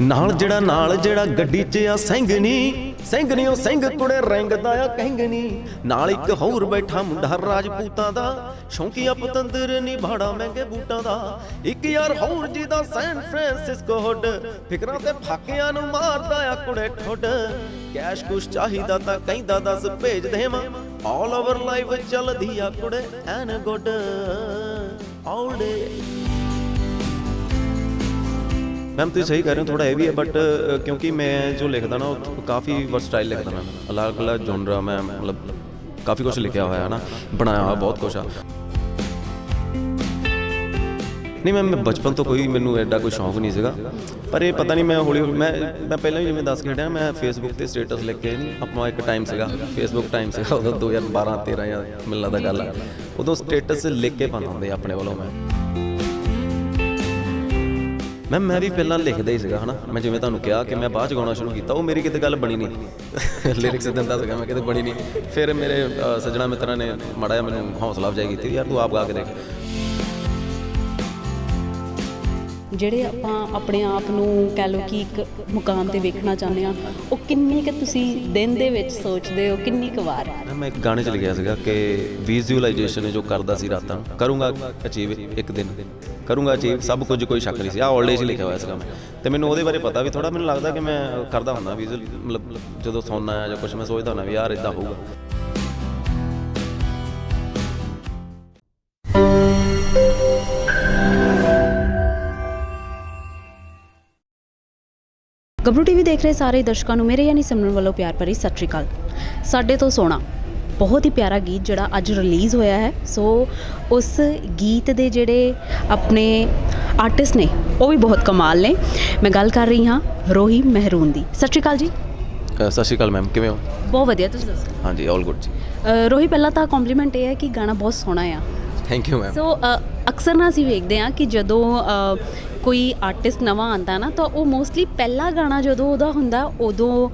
ਨਾਲ ਜਿਹੜਾ ਨਾਲ ਜਿਹੜਾ ਗੱਡੀ 'ਚ ਆ ਸਿੰਘਣੀ ਸਿੰਘਣੀ ਉਹ ਸਿੰਘ ਕੁੜੇ ਰੰਗਦਾ ਆ ਕਹਿngਣੀ ਨਾਲ ਇੱਕ ਹੋਰ ਬੈਠਾ ਮੁੰਡਾ ਰਾਜਪੂਤਾਂ ਦਾ। ਸ਼ੌਂਕੀਆ ਪਤੰਦਰ ਨਹੀਂ ਭਾੜਾ ਮਹਿੰਗੇ ਬੂਟਾਂ ਦਾ। ਇੱਕ ਯਾਰ ਹੋਰ ਜੀ ਦਾ ਸੈਨ ਫ੍ਰਾਂਸਿਸਕੋ ਹੁੱਡ। ਫਿਕਰਾਂ ਤੇ ਫਾਕਿਆਂ ਨੂੰ ਮਾਰਦਾ ਆ ਕੁੜੇ ਠੁੱਡ। ਕੈਸ਼ ਕੁਛ ਚਾਹੀਦਾ ਤਾਂ ਕਹਿੰਦਾ ਦੱਸ ਭੇਜ ਦੇਵਾਂ। ਆਲ ਓਵਰ ਲਾਈਫ ਚੱਲਦੀ ਆ ਕੁੜੇ ਐਨ ਗੁੱਡ। ਆਲ ਡੇ ਮੈਮ ਤੁਸੀਂ ਸਹੀ ਕਰ ਰਹੇ ਹੋ ਥੋੜਾ ਇਹ ਵੀ ਹੈ ਬਟ ਕਿਉਂਕਿ ਮੈਂ ਜੋ ਲਿਖਦਾ ਨਾ, ਉਹ ਕਾਫੀ ਵਰਸਟਾਈਲ ਲਿਖਦਾ ਮੈਂ ਅਲੱਗ ਅਲੱਗ ਜਨਰਾ ਮੈਂ ਮਤਲਬ ਕਾਫੀ ਕੁਝ ਲਿਖਿਆ ਹੋਇਆ ਹੈ ਨਾ ਬਣਾਇਆ ਹੋਇਆ, ਬਹੁਤ ਕੁਝ ਆ। ਨਹੀਂ ਮੈਂ ਮੈਂ ਬਚਪਨ ਤੋਂ ਕੋਈ ਮੈਨੂੰ ਐਡਾ ਕੋਈ ਸ਼ੌਂਕ ਨਹੀਂ ਸੀਗਾ। ਪਰ ਇਹ ਪਤਾ ਨਹੀਂ ਮੈਂ ਹੌਲੀ ਹੌਲੀ, ਮੈਂ ਮੈਂ ਪਹਿਲਾਂ ਵੀ ਜਿਵੇਂ ਦੱਸ ਕੇ ਹਟਿਆ ਮੈਂ ਫੇਸਬੁੱਕ ਤੇ ਸਟੇਟਸ ਲਿਖ ਕੇ ਨਹੀਂ, ਆਪਣਾ ਇੱਕ ਟਾਈਮ ਸੀਗਾ ਫੇਸਬੁੱਕ ਟਾਈਮ ਸੀਗਾ, ਉਦੋਂ 2012 13 ਜਾਂ ਮੈਨੂੰ ਦਾ ਗੱਲ ਆ। ਉਦੋਂ ਸਟੇਟਸ ਲਿਖ ਕੇ ਪਾਉਂਦੇ ਹੁੰਦੇ ਆਪਣੇ ਵੱਲੋਂ ਮੈਂ। ਮੈਂ ਮੈਂ ਵੀ ਪਹਿਲਾਂ ਲਿਖਦਾ ਹੀ ਸੀਗਾ ਹਨਾ। ਮੈਂ ਜਿਵੇਂ ਤੁਹਾਨੂੰ ਕਿਹਾ ਕਿ ਮੈਂ ਬਾਅਦ ਚ ਗਾਉਣਾ ਸ਼ੁਰੂ ਕੀਤਾ ਉਹ ਮੇਰੀ ਕਿਤੇ ਗੱਲ ਬਣੀ ਨਹੀਂ। ਲਿਰਿਕਸ ਦਿੰਦਾ ਸੀਗਾ ਮੈਂ ਕਿਤੇ ਬਣੀ ਨਹੀਂ। ਫਿਰ ਮੇਰੇ ਸੱਜਣਾ ਮਿੱਤਰਾਂ ਨੇ ਮਾੜਾ ਜਿਹਾ ਮੈਨੂੰ ਹੌਸਲਾ ਅਫਜ਼ਾਈ ਕੀਤੀ ਯਾਰ ਤੂੰ ਆਪ ਗਾ ਕੇ ਦੇਖ। ਜਿਹੜੇ ਆਪਾਂ ਆਪਣੇ ਆਪ ਨੂੰ ਕਹਿ ਲਓ ਕਿ ਇੱਕ ਮੁਕਾਮ ਤੇ ਵੇਖਣਾ ਚਾਹੁੰਦੇ ਆ ਉਹ ਕਿੰਨੀ ਕੁ ਤੁਸੀਂ ਦਿਨ ਦੇ ਵਿੱਚ ਸੋਚਦੇ ਹੋ ਕਿੰਨੀ ਕੁ ਵਾਰ? ਮੈਂ- ਮੈਂ ਇੱਕ ਗਾਣੇ 'ਚ ਲਿਖਿਆ ਸੀਗਾ ਕਿ ਵਿਜ਼ੂਅਲਾਈਜੇਸ਼ਨ ਜੋ ਕਰਦਾ ਸੀ ਰਾਤਾਂ ਨੂੰ ਕਰੂੰਗਾ ਅਚੀਵ ਇੱਕ ਦਿਨ। ਕਰੂੰਗਾ ਅਚੀਵ ਸਭ ਕੁਝ ਕੋਈ ਸ਼ੱਕ ਨਹੀਂ ਸੀ। ਆ ਆਲਰੇਡੀ 'ਚ ਲਿਖਿਆ ਹੋਇਆ ਸੀਗਾ ਮੈਂ। ਤੇ ਮੈਨੂੰ ਉਹਦੇ ਬਾਰੇ ਪਤਾ ਵੀ ਥੋੜਾ ਮੈਨੂੰ ਲੱਗਦਾ ਕਿ ਮੈਂ ਕਰਦਾ ਹੁੰਦਾ ਵਿਜ਼ੂਅਲ ਮਤਲਬ ਜਦੋਂ ਸੌਂਦਾ ਆ ਜਾਂ ਕੁਝ ਮੈਂ ਸੋਚਦਾ ਹੁੰਦਾ ਵੀ ਯਾਰ ਇਦਾਂ ਹੋਊਗਾ। ਗੱਭਰੂ ਟੀਵੀ ਦੇਖ ਰਹੇ ਸਾਰੇ ਦਰਸ਼ਕਾਂ ਨੂੰ ਮੇਰੇ ਯਾਨੀ ਸਿਮਰਨ ਵੱਲੋਂ ਪਿਆਰ ਭਰੀ ਸਤਿ ਸ਼੍ਰੀ ਅਕਾਲ। ਸਾਡੇ ਤੋਂ ਸੋਹਣਾ ਬਹੁਤ ਹੀ ਪਿਆਰਾ ਗੀਤ ਜਿਹੜਾ ਅੱਜ ਰਿਲੀਜ਼ ਹੋਇਆ ਹੈ। ਸੋ ਉਸ ਗੀਤ ਦੇ ਜਿਹੜੇ ਆਪਣੇ ਆਰਟਿਸਟ ਨੇ ਉਹ ਵੀ ਬਹੁਤ ਕਮਾਲ ਨੇ। ਮੈਂ ਗੱਲ ਕਰ ਰਹੀ ਹਾਂ ਰੋਹੀ ਮਹਿਰੂਨ ਦੀ। ਸਤਿ ਸ਼੍ਰੀ ਅਕਾਲ ਜੀ। ਅ, ਸਤਿ ਸ਼੍ਰੀ ਅਕਾਲ ਮੈਮ ਕਿਵੇਂ ਹੋ? ਬਹੁਤ ਵਧੀਆ ਤੁਸੀਂ ਦੱਸੋ? ਹਾਂਜੀ ਆਲ ਗੁੱਡ ਜੀ। ਅ, ਰੋਹੀ ਪਹਿਲਾਂ ਤਾਂ ਕੰਪਲੀਮੈਂਟ ਇਹ ਹੈ ਕਿ ਗਾਣਾ ਬਹੁਤ ਸੋਹਣਾ ਆ। ਥੈਂਕ ਯੂ ਮੈਮ ਸੋ ਅ, ਅਕਸਰ ਨਾ ਅਸੀਂ ਵੇਖਦੇ ਹਾਂ ਕਿ ਜਦੋਂ ਅ, ਕੋਈ ਆਰਟਿਸਟ ਨਵਾਂ ਆਂਦਾ ਨਾ ਤਾਂ ਉਹ ਮੋਸਟਲੀ ਪਹਿਲਾ ਗਾਣਾ ਜਦੋਂ ਉਹਦਾ ਹੁੰਦਾ ਉਦੋਂ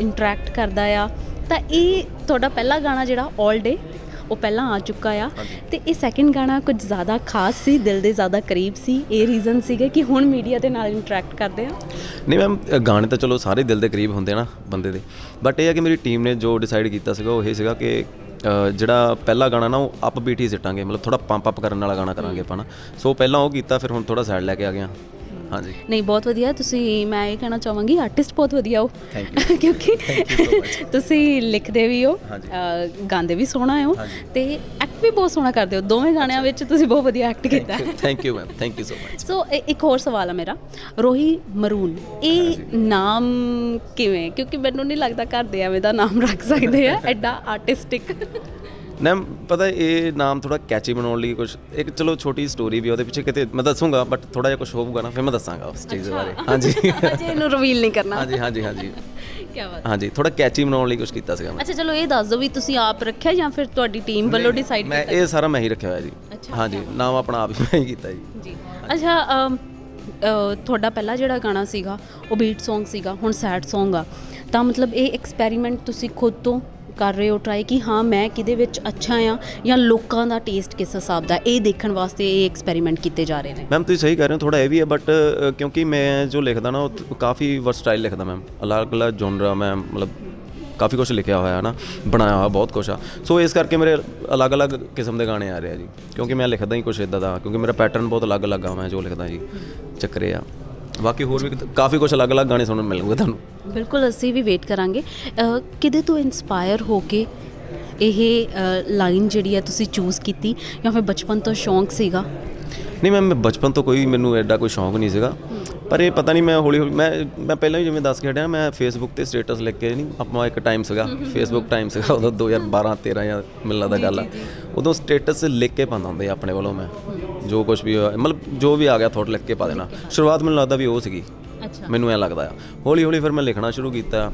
ਇੰਟਰੈਕਟ ਕਰਦਾ ਆ। ਤਾਂ ਇਹ ਤੁਹਾਡਾ ਪਹਿਲਾ ਗਾਣਾ ਜਿਹੜਾ 올 ਡੇ ਉਹ ਪਹਿਲਾਂ ਆ ਚੁੱਕਾ ਆ। ਤੇ ਇਹ ਸੈਕਿੰਡ ਗਾਣਾ ਕੁਝ ਜ਼ਿਆਦਾ ਖਾਸ ਸੀ ਦਿਲ ਦੇ ਜ਼ਿਆਦਾ ਕਰੀਬ ਸੀ। ਇਹ ਰੀਜ਼ਨ ਸੀਗਾ ਕਿ ਹੁਣ ਮੀਡੀਆ ਦੇ ਨਾਲ ਇੰਟਰੈਕਟ ਕਰਦੇ ਆ। ਨਹੀਂ ਮੈਮ ਗਾਣੇ ਤਾਂ ਚਲੋ ਸਾਰੇ ਦਿਲ ਦੇ ਕਰੀਬ ਹੁੰਦੇ ਆ ਨਾ ਬੰਦੇ ਦੇ। ਬਟ ਇਹ ਹੈ ਕਿ ਮੇਰੀ ਟੀਮ ਨੇ ਜੋ ਡਿਸਾਈਡ ਕੀਤਾ ਸੀਗਾ ਉਹ ਇਹ ਸੀਗਾ ਕਿ ਜਿਹੜਾ ਪਹਿਲਾ ਗਾਣਾ ਨਾ ਉਹ ਅਪ ਬੀਟ ਹੀ ਸਿੱਟਾਂਗੇ। ਮਤਲਬ ਥੋੜਾ ਪੰਪ ਅਪ ਕਰਨ ਵਾਲਾ ਗਾਣਾ ਕਰਾਂਗੇ ਆਪਾਂ ਨਾ। ਸੋ ਪਹਿਲਾਂ ਉਹ ਕੀਤਾ ਫਿਰ ਹੁਣ ਥੋੜਾ ਸਾਈਡ ਲੈ ਕੇ ਆ ਗਿਆ ਹਾਂਜੀ। ਨਹੀਂ ਬਹੁਤ ਵਧੀਆ। ਤੁਸੀਂ ਮੈਂ ਇਹ ਕਹਿਣਾ ਚਾਹਾਂਗੀ ਆਰਟਿਸਟ ਬਹੁਤ ਵਧੀਆ ਹੋ। Thank ਕਿਉਂਕਿ ਤੁਸੀਂ ਲਿਖਦੇ ਵੀ ਹੋ ਹਾਂਜੀ। ਅ, ਗਾਉਂਦੇ ਵੀ ਸੋਹਣਾ ਹੋ ਤੇ ਐਕਟ ਵੀ ਬਹੁਤ ਸੋਹਣਾ ਕਰਦੇ ਹੋ। ਦੋਵੇਂ ਗਾਣਿਆਂ ਵਿੱਚ ਤੁਸੀਂ ਬਹੁਤ ਵਧੀਆ ਐਕਟ ਕੀਤਾ। ਹੈ thank you ma'am thank you so much so ਇ- ਇੱਕ ਹੋਰ ਸਵਾਲ ਆ ਮੇਰਾ। ਰੋਹੀ ਮਰੂਨ ਇਹ ਨਾਮ ਕਿਵੇਂ? ਕਿਉਂਕਿ ਮੈਨੂੰ ਨਹੀਂ ਲੱਗਦਾ ਘਰ ਦੇ ਐਵੇਂ ਦਾ ਨਾਮ ਰੱਖ ਸਕਦੇ ਆ। ਐਡਾ ਆਰਟਿਸਟਿਕ ਮੈਮ ਪਤਾ ਇਹ ਨਾਮ ਥੋੜਾ ਕੈਚੀ ਬਣਾਉਣ ਲਈ ਕੁਝ ਇੱਕ ਚਲੋ ਛੋਟੀ ਸਟੋਰੀ ਵੀ ਉਹਦੇ ਪਿੱਛੇ ਕਿਤੇ ਮੈਂ ਦੱਸੂਗਾ ਬਟ ਥੋੜਾ ਜਿਹਾ ਕੁਝ ਹੋਊਗਾ ਨਾ ਫਿਰ ਮੈਂ ਦੱਸਾਂਗਾ ਉਸ ਚੀਜ਼ ਬਾਰੇ। ਹਾਂਜੀ। ਅਜੇ ਇਹਨੂੰ ਰਿਵੀਲ ਨਹੀਂ ਕਰਨਾ। ਹਾਂਜੀ ਹਾਂਜੀ ਹਾਂਜੀ। ਕੀ ਬਾਤ। ਹਾਂਜੀ ਥੋੜਾ ਕੈਚੀ ਬਣਾਉਣ ਲਈ ਕੁਝ ਕੀਤਾ ਸੀਗਾ ਮੈਂ। ਅੱਛਾ ਚਲੋ ਇਹ ਦੱਸ ਦਿਓ ਵੀ ਤੁਸੀਂ ਆਪ ਰੱਖਿਆ ਜਾਂ ਫਿਰ ਤੁਹਾਡੀ ਟੀਮ ਵੱਲੋਂ ਡਿਸਾਈਡ ਮੈਂ ਇਹ ਸਾਰਾ ਮੈਂ ਹੀ ਰੱਖਿਆ ਹੋਇਆ ਜੀ। ਹਾਂਜੀ ਨਾਮ ਆਪਣਾ ਆਪ ਹੀ ਮੈਂ ਹੀ ਕੀਤਾ ਜੀ। ਜੀ। ਅੱਛਾ ਤੁਹਾਡਾ ਪਹਿਲਾ ਜਿਹੜਾ ਗਾਣਾ ਸੀਗਾ ਉਹ ਬੀਟ Song ਸੀਗਾ ਹੁਣ ਸੈਡ Song ਆ। ਤਾਂ ਮਤਲਬ ਇਹ ਐਕਸਪੈਰੀਮੈਂਟ ਤੁਸੀਂ ਖੁਦ ਤੋਂ ਕਰ ਰਹੇ ਹੋ ਟਰਾਈ ਕਿ ਹਾਂ, ਮੈਂ ਕਿਹਦੇ ਵਿੱਚ ਅੱਛਾ ਆ ਜਾਂ ਲੋਕਾਂ ਦਾ ਟੇਸਟ ਕਿਸ ਹਿਸਾਬ ਦਾ ਇਹ ਦੇਖਣ ਵਾਸਤੇ ਇਹ ਐਕਸਪੈਰੀਮੈਂਟ ਕੀਤੇ ਜਾ ਰਹੇ ਨੇ। ਮੈਮ ਤੁਸੀਂ ਸਹੀ ਕਰ ਰਹੇ ਹੋ ਥੋੜਾ ਇਹ ਵੀ ਹੈ ਬਟ ਕਿਉਂਕਿ ਮੈਂ ਜੋ ਲਿਖਦਾ ਨਾ, ਉਹ ਕਾਫੀ ਵਰਸਟਾਈਲ ਲਿਖਦਾ ਮੈਮ ਅਲੱਗ ਅਲੱਗ ਜਨਰਾ ਮੈਂ, ਮਤਲਬ ਕਾਫੀ ਕੁਝ ਲਿਖਿਆ ਹੋਇਆ ਹੈ ਨਾ ਬਣਾਇਆ ਹੋਇਆ, ਬਹੁਤ ਕੁਝ ਆ। ਸੋ ਇਸ ਕਰਕੇ ਮੇਰੇ ਅਲੱਗ-ਅਲੱਗ ਕਿਸਮ ਦੇ ਗਾਣੇ ਆ ਰਹੇ ਆ ਜੀ। ਕਿਉਂਕਿ ਮੈਂ ਲਿਖਦਾ ਹੀ ਕੁਝ ਇਦਾਂ ਦਾ, ਕਿਉਂਕਿ ਮੇਰਾ ਪੈਟਰਨ ਬਹੁਤ ਅਲੱਗ-ਅਲੱਗ ਆ, ਮੈਂ ਜੋ ਲਿਖਦਾ ਜੀ, ਚੱਕਰੇ ਆ। ਬਾਕੀ ਹੋਰ ਵੀ ਕਾਫੀ ਕੁਝ ਅਲੱਗ-ਅਲੱਗ ਗਾਣੇ ਸੁਣਨ ਨੂੰ ਮਿਲੂਗੇ ਤੁਹਾਨੂੰ। ਬਿਲਕੁਲ, ਅਸੀਂ ਵੀ ਵੇਟ ਕਰਾਂਗੇ। ਕਿਹਦੇ ਤੋਂ ਇਨਸਪਾਇਰ ਹੋ ਕੇ ਇਹ ਲਾਈਨ ਜਿਹੜੀ ਹੈ ਤੁਸੀਂ ਚੂਜ਼ ਕੀਤੀ? ਜਾਂ ਫਿਰ ਬਚਪਨ ਤੋਂ ਸ਼ੌਂਕ ਸੀਗਾ? ਨਹੀਂ ਮੈਮ ਮੈਂ ਬਚਪਨ ਤੋਂ ਕੋਈ ਮੈਨੂੰ ਐਡਾ ਕੋਈ ਸ਼ੌਂਕ ਨਹੀਂ ਸੀਗਾ। ਪਰ ਇਹ ਪਤਾ ਨਹੀਂ ਮੈਂ ਹੌਲੀ ਹੌਲੀ ਮੈਂ ਮੈਂ ਪਹਿਲਾਂ ਵੀ ਜਿਵੇਂ ਦੱਸ ਕੇ ਹਟਿਆ ਮੈਂ ਫੇਸਬੁੱਕ ਤੇ ਸਟੇਟਸ ਲਿਖ ਕੇ ਨਹੀਂ ਆਪਣਾ ਇੱਕ ਟਾਈਮ ਸੀਗਾ ਫੇਸਬੁੱਕ ਟਾਈਮ ਸੀਗਾ ਉਦੋਂ 2012 13 ਜਾਂ ਮੈਨੂੰ ਲੱਗਦਾ ਗੱਲ ਆ। ਉਦੋਂ ਸਟੇਟਸ ਲਿਖ ਕੇ ਪਾਉਂਦਾ ਹੁੰਦਾ ਆਪਣੇ ਵੱਲੋਂ ਮੈਂ ਜੋ ਕੁਝ ਵੀ ਹੋਇਆ ਮਤਲਬ ਜੋ ਵੀ ਆ ਗਿਆ ਥੋੜਾ ਲਿਖ ਕੇ ਪਾ ਦੇਣਾ। ਸ਼ੁਰੂਆਤ ਮੈਨੂੰ ਲੱਗਦਾ ਵੀ ਉਹ ਸੀਗੀ। ਮੈਨੂੰ ਐ ਲੱਗਦਾ ਆ। ਹੌਲੀ ਹੌਲੀ ਫਿਰ ਮੈਂ ਲਿਖਣਾ ਸ਼ੁਰੂ ਕੀਤਾ।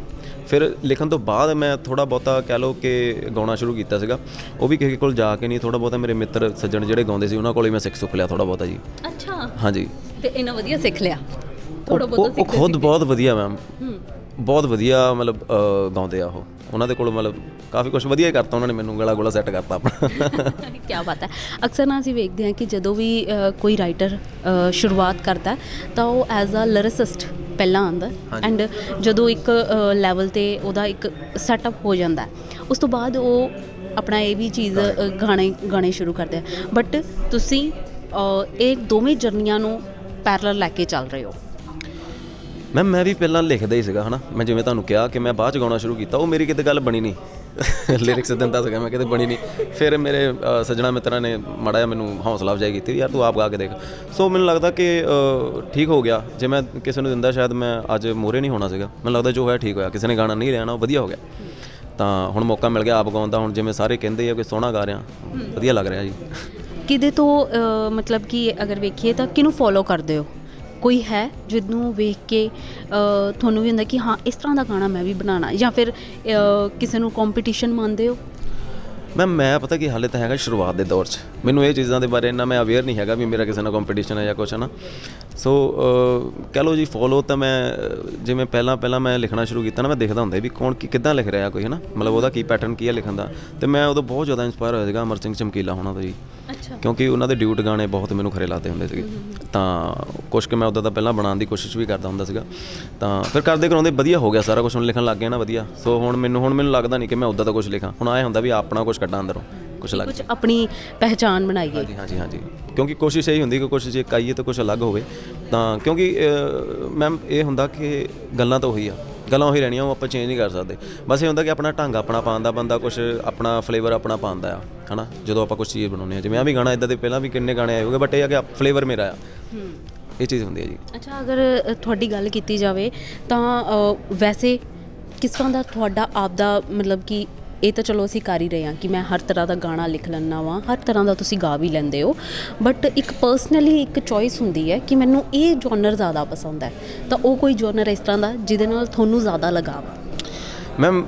ਫਿਰ ਲਿਖਣ ਤੋਂ ਬਾਅਦ ਮੈਂ ਥੋੜਾ ਬਹੁਤਾ ਕਹਿ ਲਓ ਕਿ ਗਾਉਣਾ ਸ਼ੁਰੂ ਕੀਤਾ ਸੀਗਾ। ਉਹ ਵੀ ਕਿਸੇ ਕੋਲ ਜਾ ਕੇ ਨਹੀਂ ਥੋੜਾ ਬਹੁਤਾ ਮੇਰੇ ਮਿੱਤਰ ਸੱਜਣ ਜਿਹੜੇ ਗਾਉਂਦੇ ਸੀ ਉਹਨਾਂ ਕੋਲ ਹੀ ਮੈਂ ਸਿੱਖ ਸੁੱਖ ਲਿਆ ਥੋੜਾ ਬਹੁਤਾ ਜੀ। ਅੱਛਾ। ਹਾਂਜੀ। ਤੇ ਇਹਨਾਂ ਵਧੀਆ ਸਿੱਖ ਲਿਆ। ਥੋੜਾ ਬਹੁਤ ਉਹ ਖੁਦ ਬਹੁਤ ਵਧੀਆ ਮੈਮ। ਬਹੁਤ ਵਧੀਆ ਮਤਲਬ ਗਾਉਂਦੇ ਆ ਉਹ। ਉਹਨਾਂ ਦੇ ਕੋਲ ਮਤਲਬ ਕਾਫੀ ਕੁਝ ਵਧੀਆ ਹੀ ਕਰਤਾ ਉਹਨਾਂ ਨੇ ਮੈਨੂੰ ਗਲਾ ਗੋਲਾ ਸੈੱਟ ਕਰਤਾ ਆਪਣਾ। ਕੀ ਬਾਤ ਹੈ। ਅਕਸਰ ਨਾ ਅਸੀਂ ਵੇਖਦੇ ਹਾਂ ਕਿ ਜਦੋਂ ਵੀ ਕੋਈ ਰਾਈਟਰ ਸ਼ੁਰੂਆਤ ਕਰਦਾ ਤਾਂ ਉਹ ਐਜ਼ ਅ ਲਿਰਿਸਿਸਟ ਪਹਿਲਾਂ ਆਉਂਦਾ ਐਂਡ ਜਦੋਂ ਇੱਕ ਲੈਵਲ ਤੇ ਉਹਦਾ ਇੱਕ ਸੈਟਅਪ ਹੋ ਜਾਂਦਾ ਉਸ ਤੋਂ ਬਾਅਦ ਉਹ ਆਪਣਾ ਇਹ ਵੀ ਚੀਜ਼ ਗਾਣੇ। ਗਾਣੇ ਸ਼ੁਰੂ ਕਰਦੇ ਆ। ਬਟ ਤੁਸੀਂ ਇਹ ਦੋਵੇਂ ਜਰਨੀਆਂ ਨੂੰ ਪੈਰਲਲ ਲੈ ਕੇ ਚੱਲ ਰਹੇ ਹੋ। ਮੈਂ ਮੈਂ ਵੀ ਪਹਿਲਾਂ ਲਿਖਦਾ ਹੀ ਸੀਗਾ ਹਨਾ? ਮੈਂ ਜਿਵੇਂ ਤੁਹਾਨੂੰ ਕਿਹਾ ਕਿ ਮੈਂ ਬਾਅਦ ਚ ਗਾਉਣਾ ਸ਼ੁਰੂ ਕੀਤਾ ਉਹ ਮੇਰੀ ਕਿਤੇ ਗੱਲ ਬਣੀ ਨਹੀਂ। ਲਿਰਿਕਸ ਦਿੰਦਾ ਸੀਗਾ ਮੈਂ ਕਿਤੇ ਬਣੀ ਨਹੀਂ। ਫਿਰ ਮੇਰੇ ਅ, ਸੱਜਣਾ ਮਿੱਤਰਾਂ ਨੇ ਮਾੜਾ ਜਿਹਾ ਮੈਨੂੰ ਹੌਸਲਾ ਅਫਜ਼ਾਈ ਕੀਤੀ ਵੀ ਯਾਰ ਤੂੰ ਆਪ ਗਾ ਕੇ ਦੇਖ। ਸੋ ਮੈਨੂੰ ਲੱਗਦਾ ਕਿ ਠੀਕ ਹੋ ਗਿਆ। ਜੇ ਮੈਂ ਕਿਸੇ ਨੂੰ ਦਿੰਦਾ ਸ਼ਾਇਦ ਮੈਂ ਅੱਜ ਮੋਰੇ ਨਹੀਂ ਹੋਣਾ ਸੀਗਾ। ਮੈਨੂੰ ਲੱਗਦਾ ਜੋ ਹੋਇਆ ਠੀਕ ਹੋਇਆ। ਕਿਸੇ ਨੇ ਗਾਣਾ ਨਹੀਂ ਲਿਆ ਨਾ ਉਹ ਵਧੀਆ ਹੋ ਗਿਆ। ਤਾਂ ਹੁਣ ਮੌਕਾ ਮਿਲ ਗਿਆ ਆਪ ਗਾਉਣ ਦਾ। ਹੁਣ ਜਿਵੇਂ ਸਾਰੇ ਕਹਿੰਦੇ ਆ ਕਿ ਸੋਹਣਾ ਗਾ ਰਿਹਾ ਵਧੀਆ ਲੱਗ ਰਿਹਾ ਜੀ। ਕਿਹਦੇ ਤੋਂ ਮਤਲਬ ਕਿ ਅਗਰ ਵੇਖੀਏ ਤਾਂ ਕਿਹਨੂੰ ਫੋਲੋ ਕਰਦੇ ਹੋ? ਕੋਈ ਹੈ ਜਿਹਨੂੰ ਵੇਖ ਕੇ ਤੁਹਾਨੂੰ ਵੀ ਹੁੰਦਾ ਕਿ ਹਾਂ, ਇਸ ਤਰ੍ਹਾਂ ਦਾ ਗਾਣਾ ਮੈਂ ਵੀ ਬਣਾਉਣਾ। ਜਾਂ ਫਿਰ ਕਿਸੇ ਨੂੰ ਕੰਪੀਟੀਸ਼ਨ ਮੰਨਦੇ ਹੋ? ਮੈਂ ਮੈਂ ਪਤਾ ਕਿ ਹਾਲੇ ਤਾਂ ਹੈਗਾ ਸ਼ੁਰੂਆਤ ਦੇ ਦੌਰ 'ਚ। ਮੈਨੂੰ ਇਹ ਚੀਜ਼ਾਂ ਦੇ ਬਾਰੇ ਇੰਨਾ ਮੈਂ ਅਵੇਅਰ ਨਹੀਂ ਹੈਗਾ ਵੀ ਮੇਰਾ ਕਿਸੇ ਨਾਲ ਕੰਪੀਟੀਸ਼ਨ ਹੈ ਜਾਂ ਕੁਛ ਹੈ ਨਾ। ਸੋ ਕਹਿ ਲਓ ਜੀ ਫੋਲੋ ਤਾਂ ਮੈਂ ਜਿਵੇਂ ਪਹਿਲਾਂ ਪਹਿਲਾਂ ਮੈਂ ਲਿਖਣਾ ਸ਼ੁਰੂ ਕੀਤਾ ਨਾ ਮੈਂ ਦੇਖਦਾ ਹੁੰਦਾ ਵੀ ਕੌਣ ਕੀ ਕਿੱਦਾਂ ਲਿਖ ਰਿਹਾ ਕੋਈ ਹੈ ਨਾ ਮਤਲਬ ਉਹਦਾ ਕੀ ਪੈਟਰਨ ਕੀ ਹੈ ਲਿਖਣ ਦਾ। ਤੇ ਮੈਂ ਉਦੋਂ ਬਹੁਤ ਜ਼ਿਆਦਾ ਇੰਸਪਾਇਰ ਹੋਇਆ ਸੀਗਾ ਅਮਰ ਸਿੰਘ ਚਮਕੀਲਾ ਹੋਣਾ ਤੋਂ ਜੀ। ਅੱਛਾ। ਕਿਉਂਕਿ ਉਹਨਾਂ ਦੇ ਡਿਊਟ ਗਾਣੇ ਬਹੁਤ ਮੈਨੂੰ ਖਰੇ ਲੱਗਦੇ ਹੁੰਦੇ ਸੀਗੇ। ਤਾਂ ਕੁਛ ਕਿ ਮੈਂ ਉਦੋਂ ਤਾਂ ਪਹਿਲਾਂ ਬਣਾਉਣ ਦੀ ਕੋਸ਼ਿਸ਼ ਵੀ ਕਰਦਾ ਹੁੰਦਾ ਸੀਗਾ। ਤਾਂ ਫਿਰ ਕਰਦੇ ਕਰਾਉਂਦੇ ਵਧੀਆ ਹੋ ਗਿਆ ਸਾਰਾ ਕੁਝ ਹੁਣ ਲਿਖਣ ਲੱਗ ਗਿਆ ਨਾ ਵਧੀਆ। ਸੋ ਹੁਣ ਮੈਨੂੰ ਹੁਣ ਮੈਨੂੰ ਲੱਗਦਾ ਨਹੀਂ ਕਿ ਮੈਂ ਉਦਾਂ ਦਾ ਕੁਝ ਲਿਖਾਂ। ਹੁਣ ਆਏ ਹੁੰਦਾ ਵੀ ਆਪਣਾ ਕੁਝ ਕੱਢਾਂ ਅੰਦਰੋਂ। ਕੁਝ ਲੱਗ ਕੁਝ ਆਪਣੀ ਪਹਿਚਾਨ ਬਣਾਈਏ। ਹਾਂਜੀ ਹਾਂਜੀ ਹਾਂਜੀ। ਕਿਉਂਕਿ ਕੋਸ਼ਿਸ਼ ਇਹੀ ਹੁੰਦੀ ਕਿ ਕੋਸ਼ਿਸ਼ ਇੱਕ ਆਈਏ ਤਾਂ ਕੁਝ ਅਲੱਗ ਹੋਵੇ। ਤਾਂ ਕਿਉਂਕਿ ਮੈਮ ਇਹ ਹੁੰਦਾ ਕਿ ਗੱਲਾਂ ਤਾਂ ਉਹੀ ਆ। ਗੱਲਾਂ ਉਹੀ ਰਹਿਣੀਆਂ ਉਹ ਆਪਾਂ ਚੇਂਜ ਨਹੀਂ ਕਰ ਸਕਦੇ। ਬਸ ਇਹ ਹੁੰਦਾ ਕਿ ਆਪਣਾ ਢੰਗ ਆਪਣਾ ਪਾਉਣ ਦਾ ਬੰਦਾ ਕੁਝ ਆਪਣਾ ਫਲੇਵਰ ਆਪਣਾ ਪਾਉਂਦਾ ਆ ਹਨਾ? ਜਦੋਂ ਆਪਾਂ ਕੁਝ ਚੀਜ਼ ਬਣਾਉਂਦੇ ਆ ਜਿਵੇਂ ਆ ਵੀ ਗਾਣਾ ਇਦਾਂ ਦੇ ਪਹਿਲਾਂ ਵੀ ਕਿੰਨੇ ਗਾਣੇ ਆਏ ਹੋਗੇ ਬਟ ਇਹ ਆ ਕਿ ਫਲੇਵਰ ਮੇਰਾ ਆ। ਇਹ ਚੀਜ਼ ਹੁੰਦੀ ਹੈ ਜੀ। ਅੱਛਾ ਅਗਰ ਤੁਹਾਡੀ ਗੱਲ ਕੀਤੀ ਜਾਵੇ ਤਾਂ ਵੈਸੇ ਕਿਸ ਤਰ੍ਹਾਂ ਦਾ ਤੁਹਾਡਾ ਆਪ ਦਾ ਮਤਲਬ ਕਿ ਇਹ ਤਾਂ ਚਲੋ ਅਸੀਂ ਕਰ ਹੀ ਰਹੇ ਹਾਂ ਕਿ ਮੈਂ ਹਰ ਤਰ੍ਹਾਂ ਦਾ ਗਾਣਾ ਲਿਖ ਲੈਣਾ ਵਾਂ, ਹਰ ਤਰ੍ਹਾਂ ਦਾ ਤੁਸੀਂ ਗਾ ਵੀ ਲੈਂਦੇ ਹੋ। ਬਟ ਇੱਕ ਪਰਸਨਲੀ ਇੱਕ ਚੋਇਸ ਹੁੰਦੀ ਹੈ ਕਿ ਮੈਨੂੰ ਇਹ ਜਨਰ ਜ਼ਿਆਦਾ ਪਸੰਦ ਹੈ। ਤਾਂ ਉਹ ਕੋਈ ਜਨਰ ਇਸ ਤਰ੍ਹਾਂ ਦਾ ਜਿਹਦੇ ਨਾਲ ਤੁਹਾਨੂੰ ਜ਼ਿਆਦਾ ਲਗਾਵ ਮੈਮ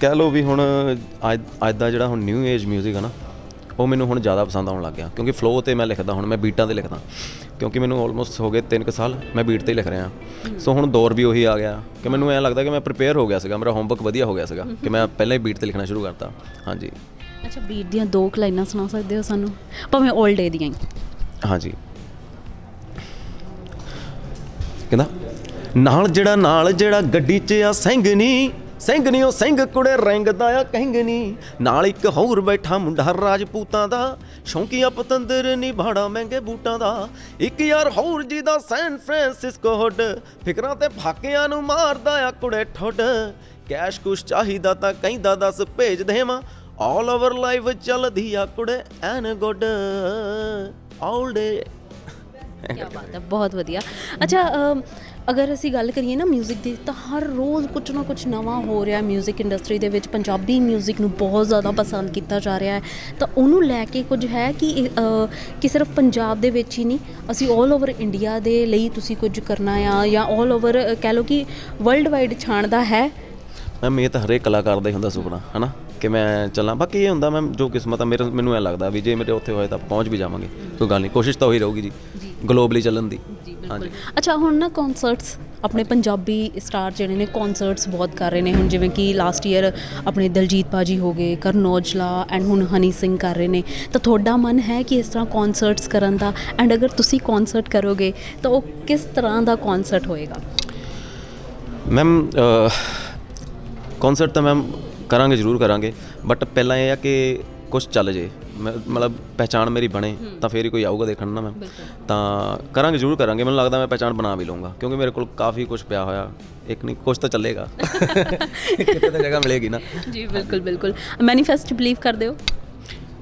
ਕਹਿ ਲਓ ਵੀ ਹੁਣ ਅੱਜ ਅੱਜ ਦਾ ਜਿਹੜਾ ਹੁਣ ਨਿਊ ਏਜ 뮤직 ਹੈ ਨਾ ਉਹ ਮੈਨੂੰ ਹੁਣ ਜ਼ਿਆਦਾ ਪਸੰਦ ਆਉਣ ਲੱਗ ਗਿਆ ਕਿਉਂਕਿ ਫਲੋ ਤੇ ਮੈਂ ਲਿਖਦਾ ਹੁਣ ਮੈਂ ਬੀਟਾਂ ਤੇ ਲਿਖਦਾ। ਕਿਉਂਕਿ ਮੈਨੂੰ ਆਲਮੋਸਟ ਹੋ ਗਏ 3 ਕੁ ਸਾਲ ਮੈਂ ਬੀਟ ਤੇ ਹੀ ਲਿਖ ਰਿਹਾ। ਸੋ ਹੁਣ ਦੌਰ ਵੀ ਉਹੀ ਆ ਗਿਆ ਕਿ ਮੈਨੂੰ ਐਂ ਲੱਗਦਾ ਕਿ ਮੈਂ ਪ੍ਰਿਪੇਅਰ ਹੋ ਗਿਆ ਸੀਗਾ ਮੇਰਾ ਹੋਮਵਰਕ ਵਧੀਆ ਹੋ ਗਿਆ ਸੀਗਾ ਕਿ ਮੈਂ ਪਹਿਲਾਂ ਹੀ ਬੀਟ ਤੇ ਲਿਖਣਾ ਸ਼ੁਰੂ ਕਰਤਾ। ਹਾਂਜੀ। ਅੱਛਾ ਬੀਟ ਦੀਆਂ ਦੋ ਕੁ ਲਾਈਨਾਂ ਸੁਣਾ ਸਕਦੇ ਹੋ ਸਾਨੂੰ? ਭਾਵੇਂ 올ਡ ਡੇ ਦੀਆਂ ਹੀ। ਹਾਂਜੀ। ਕਹਿੰਦਾ ਨਾਲ ਜਿਹੜਾ ਨਾਲ ਜਿਹੜਾ ਗੱਡੀ 'ਚ ਆ ਸਿੰਘਣੀ ਸਿੰਘਣੀ ਉਹ ਸਿੰਘ ਕੁੜੇ ਰੰਗਦਾ ਆ ਕਹਿੰਗਣੀ ਨਾਲ ਇੱਕ ਹੋਰ ਬੈਠਾ ਮੁੰਡਾ ਰਾਜਪੂਤਾਂ ਦਾ। ਸ਼ੌਂਕੀਆ ਪਤੰਦਰ ਨੀ ਭਾੜਾ ਮਹਿੰਗੇ ਬੂਟਾਂ ਦਾ। ਇੱਕ ਯਾਰ ਹੋਰ ਜੀ ਦਾ ਸੈਨ ਫ੍ਰਾਂਸਿਸਕੋ ਹੁੱਡ। ਫਿਕਰਾਂ ਤੇ ਫਾਕਿਆਂ ਨੂੰ ਮਾਰਦਾ ਆ ਕੁੜੇ ਠੁੱਡ। ਕੈਸ਼ ਕੁਛ ਚਾਹੀਦਾ ਤਾਂ ਕਹਿੰਦਾ ਦੱਸ ਭੇਜ ਦੇਵਾਂ। ਆਲ ਓਵਰ ਲਾਈਫ ਚੱਲਦੀ ਆ ਕੁੜੇ ਐਨ ਗੁੱਡ। ਆਲ ਡੇ ਕੀ ਬਾਤ ਹੈ, ਬਹੁਤ ਵਧੀਆ। ਅੱਛਾ ਅਗਰ ਅਸੀਂ ਗੱਲ ਕਰੀਏ ਨਾ 뮤직 ਦੀ ਤਾਂ ਹਰ ਰੋਜ਼ ਕੁਝ ਨਾ ਕੁਝ ਨਵਾਂ ਹੋ ਰਿਹਾ 뮤직 ਇੰਡਸਟਰੀ ਦੇ ਵਿੱਚ ਪੰਜਾਬੀ 뮤직 ਨੂੰ ਬਹੁਤ ਜ਼ਿਆਦਾ ਪਸੰਦ ਕੀਤਾ ਜਾ ਰਿਹਾ ਹੈ ਤਾਂ ਉਹਨੂੰ ਲੈ ਕੇ ਕੁਝ ਹੈ ਕਿ ਇਹ, ਅ, ਕਿ ਸਿਰਫ ਪੰਜਾਬ ਦੇ ਵਿੱਚ ਹੀ ਨਹੀਂ ਅਸੀਂ 올 ਓਵਰ ਇੰਡੀਆ ਦੇ ਲਈ ਤੁਸੀਂ ਕੁਝ ਕਰਨਾ ਆ ਜਾਂ 올 ਓਵਰ ਕਹਿ ਲਓ ਕਿ ਵਰਲਡ ਵਾਈਡ ਛਾਣਦਾ ਹੈ ਮੈਮ ਇਹ ਤਾਂ ਹਰੇਕ ਕਲਾਕਾਰ ਦਾ ਹੀ ਹੁੰਦਾ ਸੁਪਨਾ ਹਨਾ ਕਿ ਮੈਂ ਚੱਲਾਂ। ਬਾਕੀ ਇਹ ਹੁੰਦਾ ਮੈਮ ਜੋ ਕਿਸਮਤ ਆ ਮੇਰੇ ਮੈਨੂੰ ਐ ਲੱਗਦਾ ਵੀ ਜੇ ਮੇਰੇ ਉੱਥੇ ਹੋਏ ਤਾਂ ਪਹੁੰਚ ਵੀ ਜਾਵਾਂਗੇ ਕੋਈ ਗੱਲ ਨਹੀਂ ਕੋਸ਼ਿਸ਼ ਤਾਂ ਉਹੀ ਰਹੂਗੀ ਜੀ ਗਲੋਬਲੀ ਚੱਲਣ ਦੀ। ਹਾਂਜੀ। ਅੱਛਾ ਹੁਣ ਨਾ ਕਨਸਰਟਸ ਆਪਣੇ ਪੰਜਾਬੀ ਸਟਾਰ ਜਿਹੜੇ ਨੇ ਕਨਸਰਟਸ ਬਹੁਤ ਕਰ ਰਹੇ ਨੇ। ਹੁਣ ਜਿਵੇਂ ਕਿ ਲਾਸਟ ਈਅਰ ਆਪਣੇ ਦਲਜੀਤ ਬਾਜੀ ਹੋ ਗਏ ਕਰਨ ਔਜਲਾ ਐਂਡ ਹੁਣ ਹਨੀ ਸਿੰਘ ਕਰ ਰਹੇ ਨੇ। ਤਾਂ ਤੁਹਾਡਾ ਮਨ ਹੈ ਕਿ ਇਸ ਤਰ੍ਹਾਂ ਕਨਸਰਟਸ ਕਰਨ ਦਾ? ਐਂਡ ਅਗਰ ਤੁਸੀਂ ਕਨਸਰਟ ਕਰੋਗੇ ਤਾਂ ਉਹ ਕਿਸ ਤਰ੍ਹਾਂ ਦਾ ਕਨਸਰਟ ਹੋਏਗਾ? ਮੈਮ ਕਨਸਰਟ ਤਾਂ ਮੈਮ ਕਰਾਂਗੇ ਜ਼ਰੂਰ ਕਰਾਂਗੇ। ਬਟ ਪਹਿਲਾਂ ਇਹ ਆ ਕਿ ਕੁਝ ਚੱਲ ਜੇ। ਮੈਂ- ਮਤਲਬ ਪਹਿਚਾਣ ਮੇਰੀ ਬਣੇ ਤਾਂ ਫੇਰ ਹੀ ਕੋਈ ਆਊਗਾ ਦੇਖਣ ਨਾ ਮੈਮ ਤਾਂ ਕਰਾਂਗੇ ਜ਼ਰੂਰ ਕਰਾਂਗੇ। ਮੈਨੂੰ ਲੱਗਦਾ ਮੈਂ ਪਹਿਚਾਣ ਬਣਾ ਵੀ ਲਵਾਂਗਾ ਕਿਉਂਕਿ ਮੇਰੇ ਕੋਲ ਕਾਫੀ ਕੁਝ ਪਿਆ ਹੋਇਆ। ਇੱਕ ਨਹੀਂ ਕੁਝ ਤਾਂ ਚੱਲੇਗਾ। ਕਿਤੇ ਤਾਂ ਜਗ੍ਹਾ ਮਿਲੇਗੀ ਨਾ। ਜੀ ਬਿਲਕੁਲ ਬਿਲਕੁਲ। ਮੈਨੀਫੈਸਟ ਬਲੀਵ ਕਰਦੇ ਹੋ?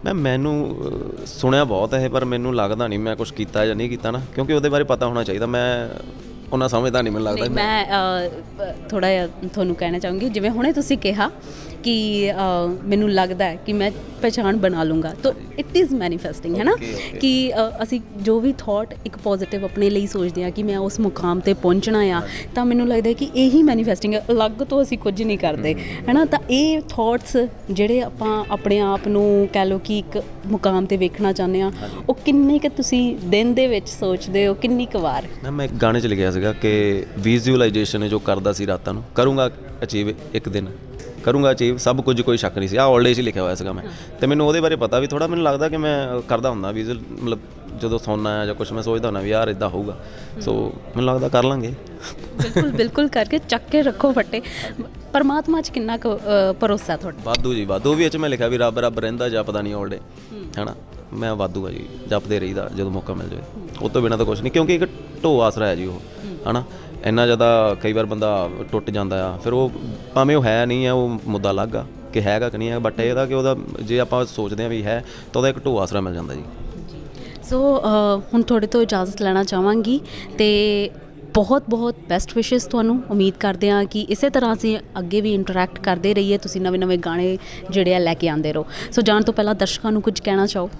ਮੈਂ ਮੈਨੂੰ ਅਹ, ਸੁਣਿਆ ਬਹੁਤ ਹੈ ਪਰ ਮੈਨੂੰ ਲੱਗਦਾ ਨਹੀਂ ਮੈਂ ਕੁਝ ਕੀਤਾ ਜਾਂ ਨਹੀਂ ਕੀਤਾ ਨਾ। ਕਿਉਂਕਿ ਉਹਦੇ ਬਾਰੇ ਪਤਾ ਹੋਣਾ ਚਾਹੀਦਾ। ਮੈਂ ਉਹਨਾਂ ਸਮਝਦਾ ਨਹੀਂ ਮੈਨੂੰ ਲੱਗਦਾ। ਨਹੀਂ ਮੈਂ ਥੋੜਾ ਜਿਹਾ ਤੁਹਾਨੂੰ ਕਹਿਣਾ ਚਾਹੂੰਗੀ। ਜਿਵੇਂ ਹੁਣੇ ਤੁਸੀਂ ਕਿਹਾ ਕਿ ਮੈਨੂੰ ਲੱਗਦਾ ਹੈ ਕਿ ਮੈਂ ਪਛਾਣ ਬਣਾ ਲੂੰਗਾ। ਤਾਂ ਇਟ ਇਜ਼ ਮੈਨੀਫੈਸਟਿੰਗ ਹੈ ਨਾ. ਕਿ ਅਸੀਂ ਜੋ ਵੀ ਥਾਟ ਇੱਕ ਪੋਜ਼ਿਟਿਵ ਆਪਣੇ ਲਈ ਸੋਚਦੇ ਹਾਂ ਕਿ ਮੈਂ ਉਸ ਮੁਕਾਮ ਤੇ ਪਹੁੰਚਣਾ ਆ ਤਾਂ ਮੈਨੂੰ ਲੱਗਦਾ ਹੈ ਕਿ ਇਹੀ ਮੈਨੀਫੈਸਟਿੰਗ ਹੈ। ਅਲੱਗ ਤੋਂ ਅਸੀਂ ਕੁਝ ਨਹੀਂ ਕਰਦੇ ਹੈ ਨਾ? ਤਾਂ ਇਹ ਥਾਟਸ ਜਿਹੜੇ ਆਪਾਂ ਆਪਣੇ ਆਪ ਨੂੰ ਕਹਿ ਲਓ ਕਿ ਇੱਕ ਮੁਕਾਮ ਤੇ ਵੇਖਣਾ ਚਾਹੁੰਦੇ ਆ ਉਹ ਕਿੰਨੇ ਕਿ ਤੁਸੀਂ ਦਿਨ ਦੇ ਵਿੱਚ ਸੋਚਦੇ ਹੋ? ਕਿੰਨੀ ਕੁ ਵਾਰ? ਨਾ ਮੈਂ ਇੱਕ ਗਾਣੇ 'ਚ ਲਿਖਿਆ ਸੀਗਾ ਕਿ ਵਿਜ਼ੂਅਲਾਈਜੇਸ਼ਨ ਜੋ ਕਰਦਾ ਸੀ ਰਾਤਾਂ ਨੂੰ ਕਰੂੰਗਾ ਅਚੀਵ ਇੱਕ ਦਿਨ। ਕਰੂੰਗਾ ਅਚੀਵ ਸਭ ਕੁਝ ਕੋਈ ਸ਼ੱਕ ਨਹੀਂ ਸੀ। ਆ ਹੀ ਲਿਖਿਆ ਹੋਇਆ ਸੀਗਾ ਮੈਂ। ਤੇ ਮੈਨੂੰ ਉਹਦੇ ਬਾਰੇ ਪਤਾ ਵੀ ਥੋੜਾ ਮੈਨੂੰ ਲੱਗਦਾ ਕਿ ਮੈਂ ਕਰਦਾ ਹੁੰਦਾ ਵਿਜ਼ੂਅਲ ਮਤਲਬ ਜਦੋਂ ਸੌਣਾ ਹੈ ਜਾਂ ਕੁਝ ਮੈਂ ਸੋਚਦਾ ਹੁੰਦਾ ਵੀ ਯਾਰ ਇਦਾਂ ਹੋਊਗਾ। ਸੋ ਮੈਨੂੰ ਲੱਗਦਾ ਕਰ ਲਾਂਗੇ। ਬਿਲਕੁਲ ਬਿਲਕੁਲ ਕਰਕੇ ਚੱਕ ਕੇ ਰੱਖੋ ਫੱਟੇ। ਪਰਮਾਤਮਾ 'ਚ ਕਿੰਨਾ ਕੁ ਭਰੋਸਾ ਤੁਹਾਡਾ? ਵਾਧੂ ਜੀ ਵਾਧੂ। ਵੀ ਇਹ ਚ ਮੈਂ ਲਿਖਿਆ ਵੀ ਰੱਬ ਰੱਬ ਰਹਿੰਦਾ ਜਪਦਾ ਨਹੀਂ ਆਲਡੇ ਹੈਨਾ ਮੈਂ ਵਾਧੂ ਆ ਜੀ, ਜਪਦੇ ਰਹੀਦਾ ਜਦੋਂ ਮੌਕਾ ਮਿਲ ਜਾਵੇ। ਉਹ ਤੋਂ ਬਿਨਾਂ ਤਾਂ ਕੁਝ ਨਹੀਂ, ਕਿਉਂਕਿ ਇੱਕ ਢੋ ਆਸਰਾ ਹੈ ਜੀ ਉਹ, ਹੈਨਾ? ਇੰਨਾ ਜ਼ਿਆਦਾ ਕਈ ਵਾਰ ਬੰਦਾ ਟੁੱਟ ਜਾਂਦਾ ਆ, ਫਿਰ ਉਹ ਭਾਵੇਂ ਉਹ ਹੈ ਨਹੀਂ ਆ, ਉਹ ਮੁੱਦਾ ਅਲੱਗ ਆ, ਕਿ ਹੈਗਾ ਕਿ ਨਹੀਂ ਹੈ ਬਟ ਇਹਦਾ ਕਿ ਉਹਦਾ ਜੇ ਆਪਾਂ ਸੋਚਦੇ ਆ ਵੀ ਹੈ, ਤਾਂ ਉਹਦਾ ਇੱਕ ਢੋ ਆਸਰਾ ਮਿਲ ਜਾਂਦਾ ਜੀ। ਸੋ ਹੁਣ ਤੁਹਾਡੇ ਤੋਂ ਇਜਾਜ਼ਤ ਲੈਣਾ ਚਾਹਾਂਗੀ ਤੇ ਬਹੁਤ ਬਹੁਤ ਬੈਸਟ ਵਿਸ਼ੇਸ ਤੁਹਾਨੂੰ। ਉਮੀਦ ਕਰਦੇ ਹਾਂ ਕਿ ਇਸੇ ਤਰ੍ਹਾਂ ਅਸੀਂ ਅੱਗੇ ਵੀ ਇੰਟਰੈਕਟ ਕਰਦੇ ਰਹੀਏ, ਤੁਸੀਂ ਨਵੇਂ ਨਵੇਂ ਗਾਣੇ ਜਿਹੜੇ ਆ ਲੈ ਕੇ ਆਉਂਦੇ ਰਹੋ। ਸੋ ਜਾਣ ਤੋਂ ਪਹਿਲਾਂ ਦਰਸ਼ਕਾਂ ਨੂੰ ਕੁਝ ਕਹਿਣਾ ਚਾਹੋ?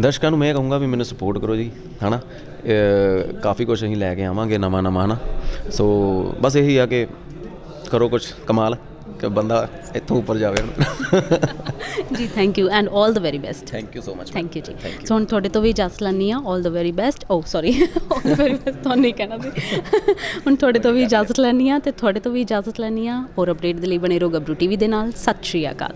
ਦਰਸ਼ਕਾਂ ਨੂੰ ਮੈਂ ਇਹ ਕਹੂੰਗਾ ਵੀ ਮੈਨੂੰ ਸਪੋਰਟ ਕਰੋ ਜੀ, ਹਨਾ? ਅਹ, ਕਾਫੀ ਕੁਝ ਅਸੀਂ ਲੈ ਕੇ ਆਵਾਂਗੇ ਨਵਾਂ ਨਵਾਂ ਹਨਾ? ਸੋ ਬਸ ਇਹੀ ਆ ਕਿ ਕਰੋ ਕੁਝ ਕਮਾਲ। ਕਿ ਬੰਦਾ ਇੱਥੋਂ ਉੱਪਰ ਜਾਵੇ ji thank you and 올 the very best thank you so much thank you ji so ਹੁਣ ਤੁਹਾਡੇ ਤੋਂ ਵੀ ਇਜਾਜ਼ਤ ਲੈਣੀ ਆ 올 the very best oh sorry 올 the very best ਤੁਹਾਨੂੰ ਨਹੀਂ ਕਹਿਣਾ ਸੀ ਹੁਣ ਤੁਹਾਡੇ ਤੋਂ ਵੀ ਇਜਾਜ਼ਤ ਲੈਣੀ ਆ ਤੇ ਤੁਹਾਡੇ ਤੋਂ ਵੀ ਇਜਾਜ਼ਤ ਲੈਣੀ ਆ ਹੋਰ ਅਪਡੇਟ ਦੇ ਲਈ ਬਣੇ ਰਹੋ ਗੱਭਰੂ ਟੀਵੀ ਦੇ ਨਾਲ ਸਤਿ ਸ਼੍ਰੀ ਅਕਾਲ